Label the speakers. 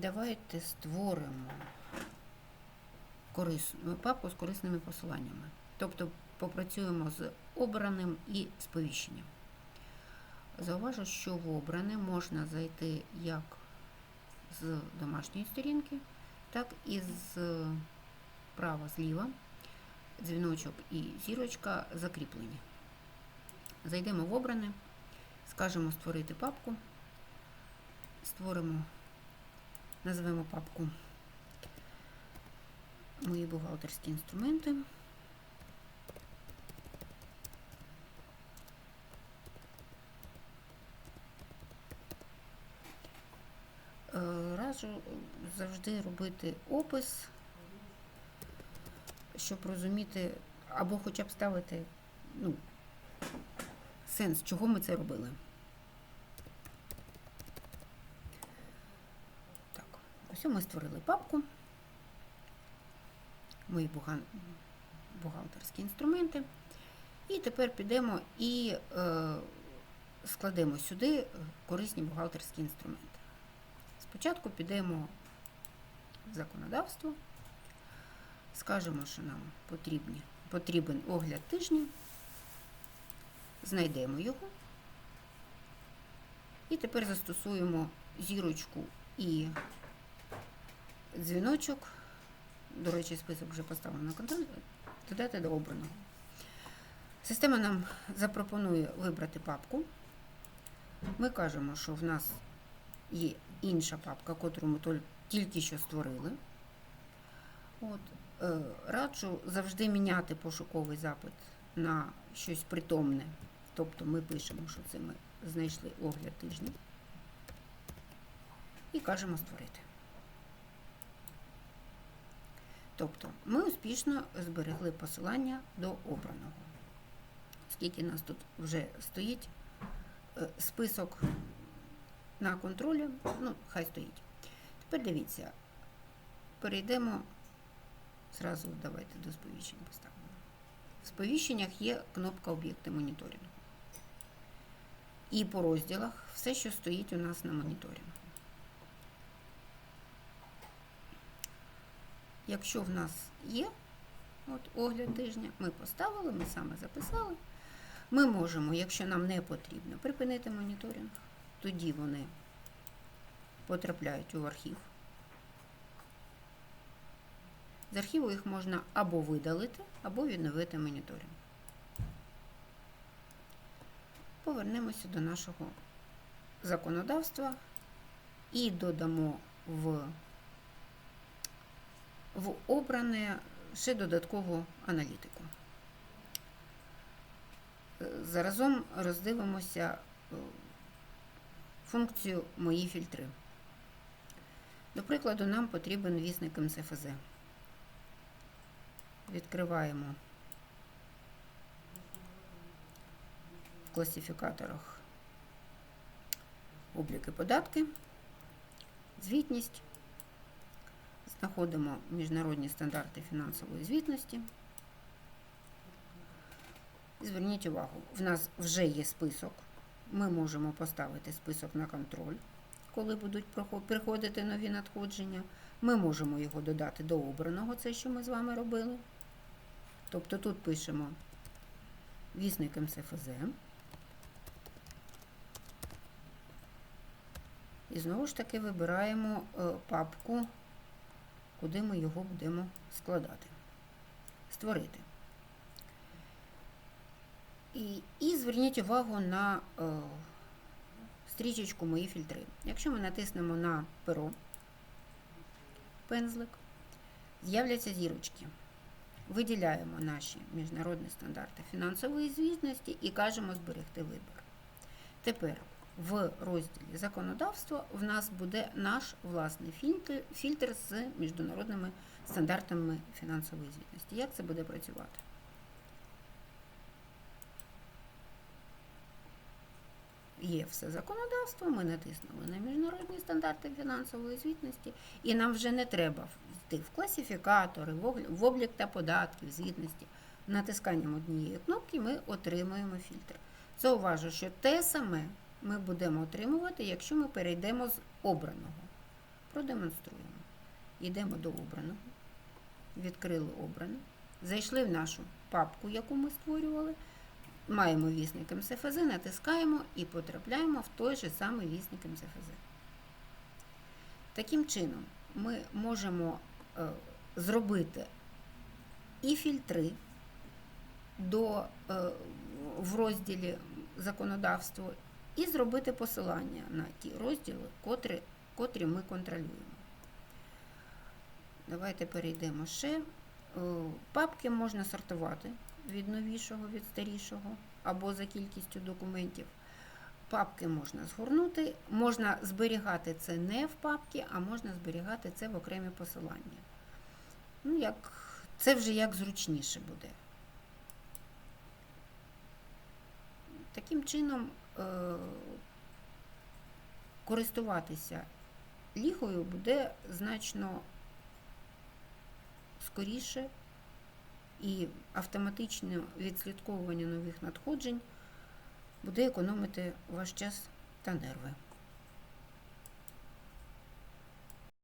Speaker 1: давайте створимо корис... папку з корисними посиланнями. Тобто попрацюємо з обраним і сповіщенням. Зауважу, що в обране можна зайти як з домашньої сторінки, так і з права зліва. Дзвіночок і зірочка закріплені. Зайдемо в обране, скажемо створити папку, створимо, назвемо папку Мої бухгалтерські інструменти. Е, Раджу завжди робити опис, щоб розуміти, або хоча б ставити ну, сенс, чого ми це робили. Так, ось ми створили папку. Мої бухгалтерські інструменти. І тепер підемо і е, складемо сюди корисні бухгалтерські інструменти. Спочатку підемо в законодавство, скажемо, що нам потрібні, потрібен огляд тижня, знайдемо його. І тепер застосуємо зірочку і дзвіночок. До речі, список вже поставлено на контроль, додати до обраного. Система нам запропонує вибрати папку. Ми кажемо, що в нас є інша папка, яку ми тільки що створили. От, е, раджу завжди міняти пошуковий запит на щось притомне. Тобто ми пишемо, що це ми знайшли огляд тижня. І кажемо створити. Тобто ми успішно зберегли посилання до обраного. Скільки нас тут вже стоїть е, список на контролі, ну, хай стоїть. Тепер дивіться, перейдемо, зразу давайте до сповіщень поставимо. В сповіщеннях є кнопка об'єкти моніторингу. І по розділах все, що стоїть у нас на моніторингу. Якщо в нас є от, огляд тижня, ми поставили, ми саме записали. Ми можемо, якщо нам не потрібно, припинити моніторинг. Тоді вони потрапляють у архів. З архіву їх можна або видалити, або відновити моніторинг. Повернемося до нашого законодавства і додамо в в обране ще додаткову аналітику. Е, Заразом роздивимося е, функцію Мої фільтри. До прикладу, нам потрібен вісник МСФЗ. Відкриваємо в класифікаторах обліки податки, звітність. Знаходимо міжнародні стандарти фінансової звітності. Зверніть увагу, в нас вже є список. Ми можемо поставити список на контроль, коли будуть приходити нові надходження. Ми можемо його додати до обраного, це що ми з вами робили. Тобто тут пишемо вісник МСФЗ. І знову ж таки вибираємо е, папку куди ми його будемо складати. Створити. І, і зверніть увагу на е, стрічечку Мої фільтри. Якщо ми натиснемо на перо, пензлик, з'являться зірочки. Виділяємо наші міжнародні стандарти фінансової звітності і кажемо зберегти вибір. Тепер в розділі законодавство в нас буде наш власний фільтр, фільтр з міжнародними стандартами фінансової звітності. Як це буде працювати? Є все законодавство, ми натиснули на міжнародні стандарти фінансової звітності, і нам вже не треба йти в класифікатори, в облік та податків, звітності. Натисканням однієї кнопки ми отримуємо фільтр. Зауважу, що те саме ми будемо отримувати, якщо ми перейдемо з обраного. продемонструємо. Йдемо до обраного, відкрили обране, зайшли в нашу папку, яку ми створювали, маємо вісник МСФЗ, натискаємо і потрапляємо в той же самий вісник МСФЗ. Таким чином, ми можемо е, зробити і фільтри до, е, в розділі законодавство, і зробити посилання на ті розділи, котрі, котрі ми контролюємо. Давайте перейдемо ще. Е, Папки можна сортувати від новішого, від старішого або за кількістю документів. Папки можна згорнути, можна зберігати це не в папці, а можна зберігати це в окремі посилання. Ну, як, це вже як зручніше буде. Таким чином, е, користуватися лігою буде значно скоріше і автоматичне відслідковування нових надходжень буде економити ваш час та нерви.